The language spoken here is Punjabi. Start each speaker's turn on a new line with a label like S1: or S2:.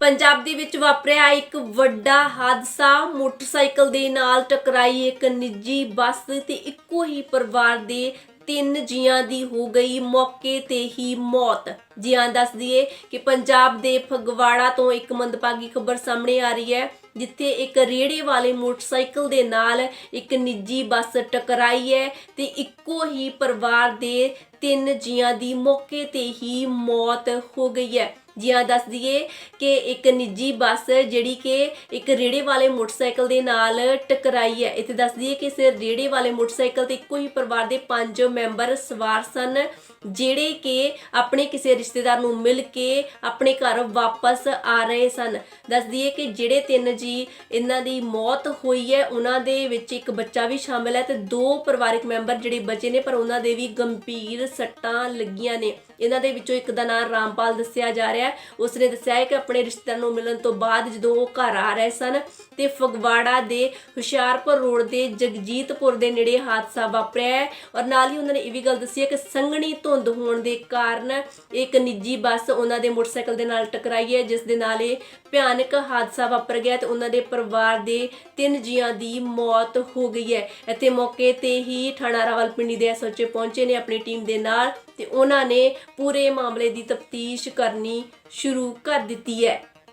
S1: ਪੰਜਾਬ ਦੇ ਵਿੱਚ ਵਾਪਰਿਆ ਇੱਕ ਵੱਡਾ ਹਾਦਸਾ, ਮੋਟਰਸਾਈਕਲ ਦੇ ਨਾਲ ਟਕਰਾਈ ਇੱਕ ਨਿੱਜੀ ਬੱਸ ਤੇ ਇੱਕੋ ਹੀ ਪਰਿਵਾਰ ਦੇ ਤਿੰਨ ਜੀਆਂ ਦੀ ਹੋ ਗਈ ਮੌਕੇ ਤੇ ਹੀ ਮੌਤ। ਜੀਆਂ ਹਾਂ ਦੱਸ ਦਈਏ ਕਿ ਪੰਜਾਬ ਦੇ ਫਗਵਾੜਾ ਤੋਂ ਇੱਕ ਮੰਦਭਾਗੀ ਖਬਰ ਸਾਹਮਣੇ ਆ ਰਹੀ ਹੈ, ਜਿੱਥੇ ਇੱਕ ਰੇੜੇ ਵਾਲੇ ਮੋਟਰਸਾਈਕਲ ਦੇ ਨਾਲ ਇੱਕ ਨਿੱਜੀ ਬੱਸ ਟਕਰਾਈ ਹੈ ਤੇ ਇੱਕੋ ਹੀ ਪਰਿਵਾਰ ਦੇ ਤਿੰਨ ਜੀਆਂ ਦੀ ਮੌਕੇ ਤੇ ਹੀ ਮੌਤ ਹੋ ਗਈ ਹੈ। ਜੀ ਹਾਂ ਦੱਸ ਦਈਏ ਕਿ ਇੱਕ ਨਿੱਜੀ ਬੱਸ ਜਿਹੜੀ ਕਿ ਇੱਕ ਰੇੜੇ ਵਾਲੇ ਮੋਟਰਸਾਈਕਲ ਦੇ ਨਾਲ ਟਕਰਾਈ ਹੈ। ਇੱਥੇ ਦੱਸ ਦਈਏ ਕਿ ਇਸ ਰੇੜੇ ਵਾਲੇ ਮੋਟਰਸਾਈਕਲ ਤੇ ਇੱਕੋ ਹੀ ਪਰਿਵਾਰ ਦੇ ਪੰਜ ਮੈਂਬਰ ਸਵਾਰ ਸਨ, ਜਿਹੜੇ ਕਿ ਆਪਣੇ ਕਿਸੇ ਰਿਸ਼ਤੇਦਾਰ ਨੂੰ ਮਿਲ ਕੇ ਆਪਣੇ ਘਰ ਵਾਪਸ ਆ ਰਹੇ ਸਨ। ਦੱਸ ਦਈਏ ਕਿ ਜਿਹੜੇ ਤਿੰਨ ਜੀ ਇਹਨਾਂ ਦੀ ਮੌਤ ਹੋਈ ਹੈ, ਉਹਨਾਂ ਦੇ ਵਿੱਚ ਇੱਕ ਬੱਚਾ ਵੀ ਸ਼ਾਮਿਲ ਹੈ ਤੇ ਦੋ ਪਰਿਵਾਰਕ ਮੈਂਬਰ ਜਿਹੜੇ ਬਚੇ ਨੇ, ਪਰ ਉਹਨਾਂ ਦੇ ਵੀ ਗੰਭੀਰ ਸੱਟਾਂ ਲੱਗੀਆਂ ਨੇ। ਇਹਨਾਂ ਦੇ ਵਿੱਚੋਂ ਇੱਕ ਦਾ ਨਾਮ ਰਾਮਪਾਲ ਦੱਸਿਆ ਜਾ ਰਿਹਾ ਹੈ। ਉਸਨੇ ਦੱਸਿਆ ਹੈ ਕਿ ਆਪਣੇ ਰਿਸ਼ਤੇਦਾਰ ਨੂੰ ਮਿਲਣ ਤੋਂ ਬਾਅਦ ਜਦੋਂ ਉਹ ਘਰ ਆ ਰਹੇ ਸਨ ਤੇ ਫਗਵਾੜਾ ਦੇ ਹੁਸ਼ਿਆਰਪੁਰ ਰੋਡ ਦੇ ਜਗਜੀਤਪੁਰ ਦੇ ਨੇੜੇ ਹਾਦਸਾ ਵਾਪਰਿਆ ਹੈ ਔਰ ਨਾਲ ਹੀ ਉਹਨਾਂ ਨੇ ਇਹ ਵੀ ਗੱਲ ਦੱਸੀ ਹੈ ਕਿ ਸੰਘਣੀ ਧੁੰਦ ਹੋਣ ਦੇ ਕਾਰਨ ਇੱਕ ਨਿੱਜੀ ਬੱਸ ਉਹਨਾਂ ਦੇ ਮੋਟਰਸਾਈਕਲ ਦੇ ਨਾਲ ਟਕਰਾਈ ਹੈ, ਜਿਸ ਦੇ ਨਾਲ ਇਹ ਭਿਆਨਕ ਹਾਦਸਾ ਵਾਪਰ ਗਿਆ ਤੇ ਉਹਨਾਂ ਦੇ ਪਰਿਵਾਰ ਦੇ ਤਿੰਨ ਜੀਆਂ ਦੀ ਮੌਤ ਹੋ ਗਈ ਹੈ। ਇੱਥੇ ਮੌਕੇ ਤੇ ਹੀ ਥਾਣਾ ਰਾਵਲਪਿੰਡੀ ਦੇ ਐਸਓਚਏ ਪਹੁੰਚੇ ਨੇ, ਆਪਣੀ ਟੀਮ ਦੇ ਨਾਲ ਤੇ ਉਹਨਾਂ ਨੇ ਪੂਰੇ ਮਾਮਲੇ ਦੀ ਤਫਤੀਸ਼ ਕਰਨੀ ਸ਼ੁਰੂ ਕਰ ਦਿੱਤੀ ਹੈ।